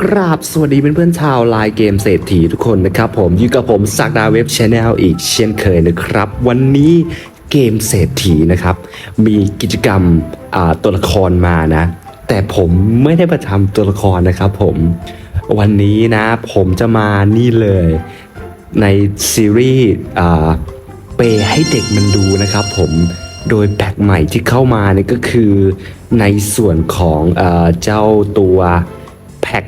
กราบสวัสดีเพื่อนๆชาวไลน์เกมเศรษฐีทุกคนนะครับผมอยู่กับผมสักดาเว็บชาแนลอีกเช่นเคยนะครับ วันนี้เกมเศรษฐีนะครับ มีกิจกรรมตัวละครมานะ แต่ผมไม่ได้ประทำตัวละครนะครับผมวันนี้นะผมจะมานี่เลยในซีรีส์เปย์ให้เด็กมันดูนะครับผมโดยแพ็กใหม่ที่เข้ามาเนี่ยก็คือในส่วนของเอเจ้าตัว พ็ก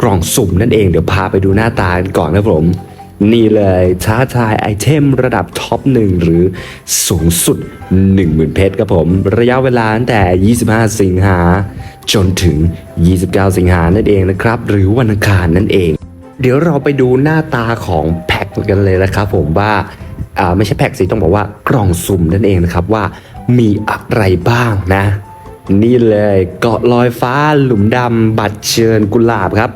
กล่องสุ่มนั่นเองเดี๋ยวพาไปดูหน้าตากันก่อนนะผม นี่เลยท้าทายไอเทมระดับท็อปหนึ่งหรือสูงสุด 10,000 เพชรครับผม ระยะเวลาตั้งแต่ 25 สิงหาจนถึง 29 สิงหานั่นเองนะครับ หรือวันอังคารนั่นเอง เดี๋ยวเราไปดูหน้าตาของแพ็คกันเลยนะครับผมว่าอ่าไม่ใช่แพ็คสิต้องบอกว่ากล่องสุ่มนั่นเองนะครับว่ามีอะไรบ้างนะ นี่เลยเกาะลอยฟ้าหลุมดำบัตรเชิญกุหลาบครับ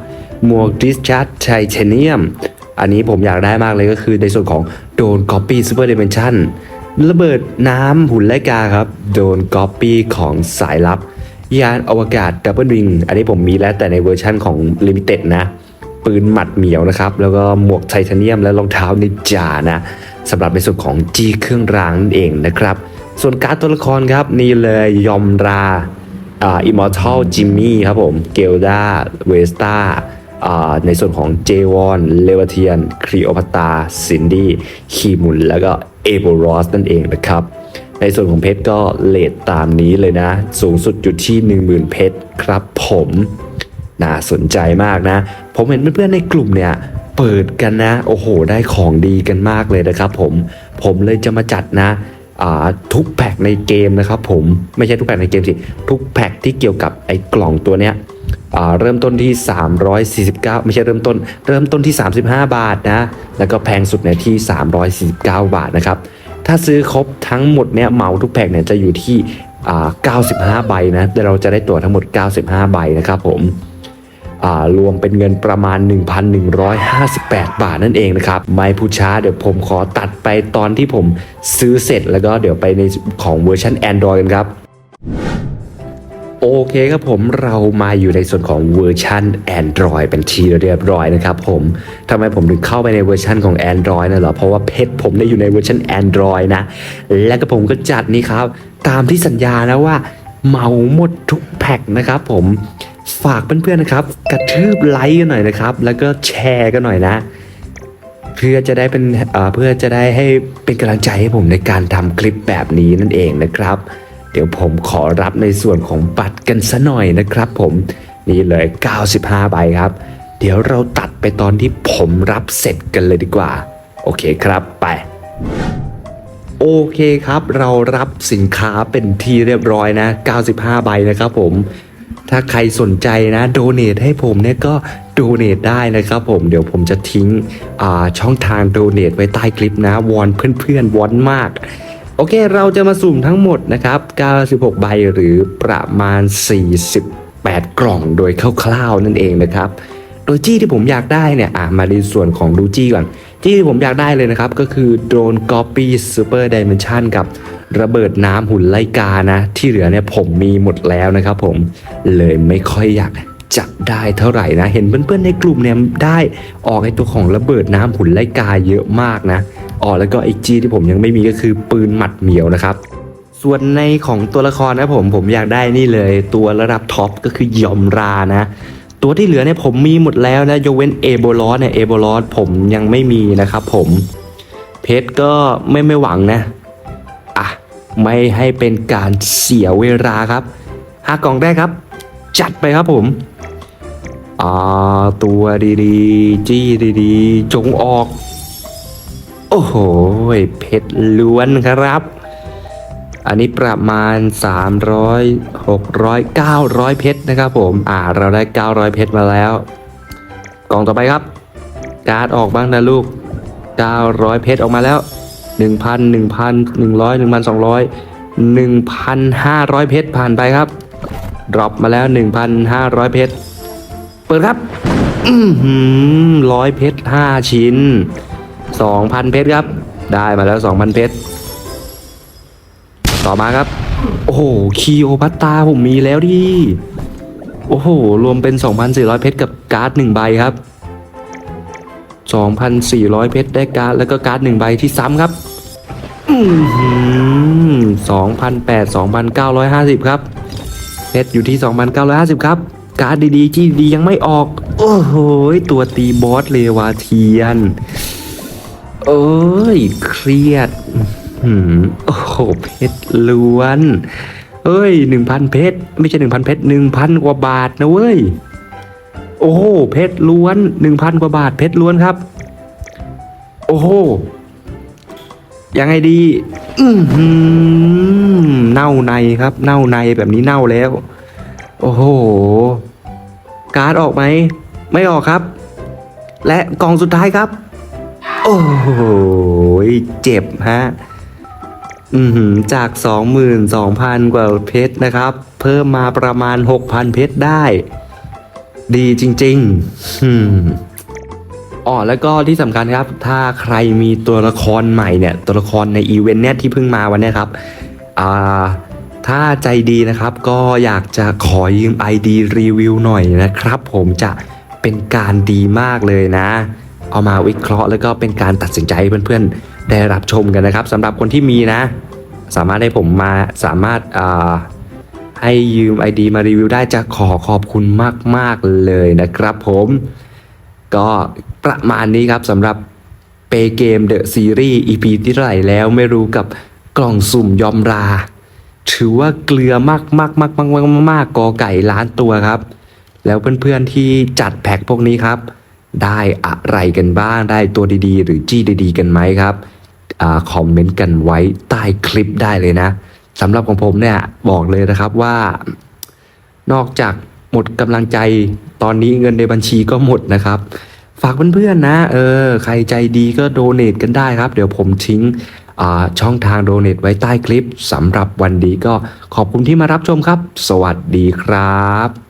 หมวกดิสชาร์ดไทเทเนียม อันนี้ผมอยากได้มากเลยก็คือในส่วนของโดนก๊อปปี้ซูเปอร์เดเมนชั่นระเบิดน้ำหุ่นไลกาครับ โดนก๊อปปี้ของสายลับ ยานอวกาศดับเบิลวิงอันนี้ผมมีแล้วแต่ในเวอร์ชั่นของลิมิเต็ดนะ ปืนหมัดเหมียวนะครับ แล้วก็หมวกไทเทเนียมและรองเท้านิจานะสำหรับในส่วนของจีเครื่องรางนั่นเองนะครับ ส่วนการ์ดตัวละครครับนี่เลยยอมราอ่าอิมมอร์ทัลจิมมี่ครับผมเกลดาเวสตาอ่าในส่วนของเจวอนเลวเทียนครีโอพัตตาซินดี้คีมุนแล้วก็เอโบรอสนั่นเองนะครับ ในส่วนของเพชรก็เลทตามนี้เลยนะ สูงสุดอยู่ที่ 10,000 เพชรครับผมน่าสนใจมากนะ ผมเห็นเพื่อนๆในกลุ่มเนี่ย เปิดกันนะ โอ้โห ได้ของดีกันมากเลยนะครับผม ผมเลยจะมาจัดนะ ทุกแพ็คในเกมนะครับผมไม่ใช่ทุกแพ็คในเกมสิทุกแพ็คที่เกี่ยวกับไอ้กล่องตัวเนี้ยเริ่มต้นที่ 349 ไม่ใช่เริ่มต้น เริ่มต้นที่ 35 บาทนะ แล้วก็แพงสุดเนี่ยที่ 349 บาทนะครับ ถ้าซื้อครบทั้งหมดเนี่ยเหมาทุกแพ็คเนี่ยจะอยู่ที่อ่า95 ใบนะเราจะได้ตั๋วทั้งหมด 95 ใบนะครับผม รวมเป็นเงินประมาณ 1,158 บาทนั่นเองนะครับ ไม่พูดช้าเดี๋ยวผมขอตัดไปตอนที่ผมซื้อเสร็จแล้วก็เดี๋ยวไปในของเวอร์ชัน Android กันครับโอเคครับผมเรามาอยู่ในส่วนของเวอร์ชัน Android เป็นทีเรียบร้อยนะครับผมทำไมผมถึงเข้าไปในเวอร์ชันของ Android นะเหรอ เพราะว่าเพชรผมได้อยู่ในเวอร์ชัน Android นะ และก็ผมก็จัดนี่ครับ ตามที่สัญญานะว่าเหมาหมดทุกแพ็คนะครับผม ฝากเพื่อนๆนะครับ กระทืบไลค์กันหน่อยนะครับ แล้วก็แชร์กันหน่อยนะ เพื่อจะได้เป็นเพื่อจะได้ให้เป็นกำลังใจให้ผมในการทำคลิปแบบนี้นั่นเองนะครับ เดี๋ยวผมขอรับในส่วนของบัตรกันซะหน่อยนะครับ ผมนี่เลย 95 ใบครับ เดี๋ยวเราตัดไปตอนที่ผมรับเสร็จกันเลยดีกว่า โอเคครับไปโอเคครับ เรารับสินค้าเป็นที่เรียบร้อยนะ 95 ใบนะครับผม ถ้าใครสนใจนะโดเน a ให้ผมเนี่ยก็โดเน a ได้นะครับผมเดี๋ยวผมจะทิ้งช่องทางโดเน a ไว้ใต้คลิปนะ วอนเพื่อนๆวอนมาก โอเคเราจะมาสุ่มทั้งหมดนะครับ 96 ใบหรือประมาณ 48 กล่องโดยคร่าวๆนั่นเองนะครับโดยจี้ที่ผมอยากได้เนี่ยอะมาในส่วนของดูจี้ก่อนจี้ที่ผมอยากได้เลยนะครับ ก็คือโดรนก๊อปปี้ซูเปอร์ดิเมนชันกับ ระเบิดน้ำหุ่นไลกานะ ที่เหลือเนี่ยผมมีหมดแล้วนะครับผมเลยไม่ค่อยอยากจะได้เท่าไหร่นะ เห็นเพื่อนๆในกลุ่มเนี่ยได้ออกไอตัวของระเบิดน้ำหุ่นไลกาเยอะมากนะอ๋อแล้วก็ไอจีที่ผมยังไม่มีก็คือปืนหมัดเหมียวนะครับส่วนในของตัวละครนะผมผมอยากได้นี่เลยตัวระดับท็อปก็คือยอมรานะ ตัวที่เหลือเนี่ยผมมีหมดแล้วนะยกเว้นเอโบลอสเนี่ยเอโบลอสผมยังไม่มีนะครับผมเพชรก็ไม่ไม่หวังนะ ไม่ให้เป็นการเสียเวลาครับห้ากล่องแรกครับ จัดไปครับผมอ่าตัวดีๆ จี้ดีๆ จงออก โอ้โหเพชรล้วนครับ อันนี้ประมาณ 300 600 900 เพชรนะครับผม อ่า เราได้ 900 เพชรมาแล้ว กล่องต่อไปครับ การ์ดออกบ้างนะลูก 900 เพชรออกมาแล้ว 1,000 1,000 100 1,200 1,500เพชรผ่านไปครับดรอปมาแล้ว1,500เพชรเปิดครับอือหือร้อยเพชร5ชิ้น2,000เพชรครับ ได้มาแล้ว2,000เพชรต่อมาครับ โอ้โหคีโอพัตตาผมมีแล้วดิโอ้โห รวมเป็น 2,400 เพชรกับการ์ดหนึ่งใบครับ 2,400 เพชรได้การ์ดแล้วก็การ์ดหนึ่งใบที่ซ้ำครับ อืม2,800 2,950ครับเพชรอยู่ที่2,950ครับการ์ดดีๆที่ดียังไม่ออก โอ้โหตัวตีบอสเลวาเทียน เอ้ย เครียดโอ้โหเพชรล้วน เอ้ยหนึ่งพันเพชรไม่ใช่หนึ่งพันเพชรหนึ่งพันกว่าบาทนะเว้ย โอ้โหเพชรล้วนหนึ่งพันกว่าบาทเพชรล้วนครับ โอ้โห ยังไงดี อือหือเน่าในครับ เน่าในแบบนี้เน่าแล้ว โอ้โห การ์ดออกไหม ไม่ออกครับ และกองสุดท้ายครับ โอ้โห เจ็บฮะ อือหือจาก 22,000 กว่าเพชรนะครับ เพิ่มมาประมาณ 6,000 เพชรได้ ดีจริง ๆ อืม อ๋อแล้วก็ที่สำคัญครับ ถ้าใครมีตัวละครใหม่เนี่ย ตัวละครในอีเวนต์เนี่ยที่เพิ่งมาวันนี้ครับอ่าถ้าใจดีนะครับก็อยากจะขอยืม ID รีวิวหน่อยนะครับ ผมจะเป็นการดีมากเลยนะ เอามาวิเคราะห์แล้วก็เป็นการตัดสินใจให้เพื่อนๆ ได้รับชมกันนะครับสำหรับคนที่มีนะ สามารถให้ผมมาสามารถอ่าให้ยืม ID มารีวิวได้จะขอขอบคุณมากๆเลยนะครับผม ก็ ประมาณนี้ครับสำหรับเปเกมเดอะซีรีส์ EP ที่เท่าไหร่แล้วไม่รู้กับกล่องสุ่มยอมรา ถือว่าเกลือมากมากมากมากมากมากกอไก่ล้านตัวครับ แล้วเพื่อนๆที่จัดแพ็คพวกนี้ครับ ได้อะไรกันบ้างได้ตัวดีๆ หรือจี้ดีๆ กันไหมครับอคอมเมนต์กันไว้ใต้คลิปได้เลยนะสำหรับของผมเนี่ยบอกเลยนะครับว่า นอกจากหมดกำลังใจตอนนี้เงินในบัญชีก็หมดนะครับ ฝากเพื่อนๆนะ เออ ใครใจดีก็โดเน a กันได้ครับ เดี๋ยวผมทิ้งช่องทางโดเน a ไว้ใต้คลิปสำหรับวันนี้ก็ขอบคุณที่มารับชมครับ สวัสดีครับ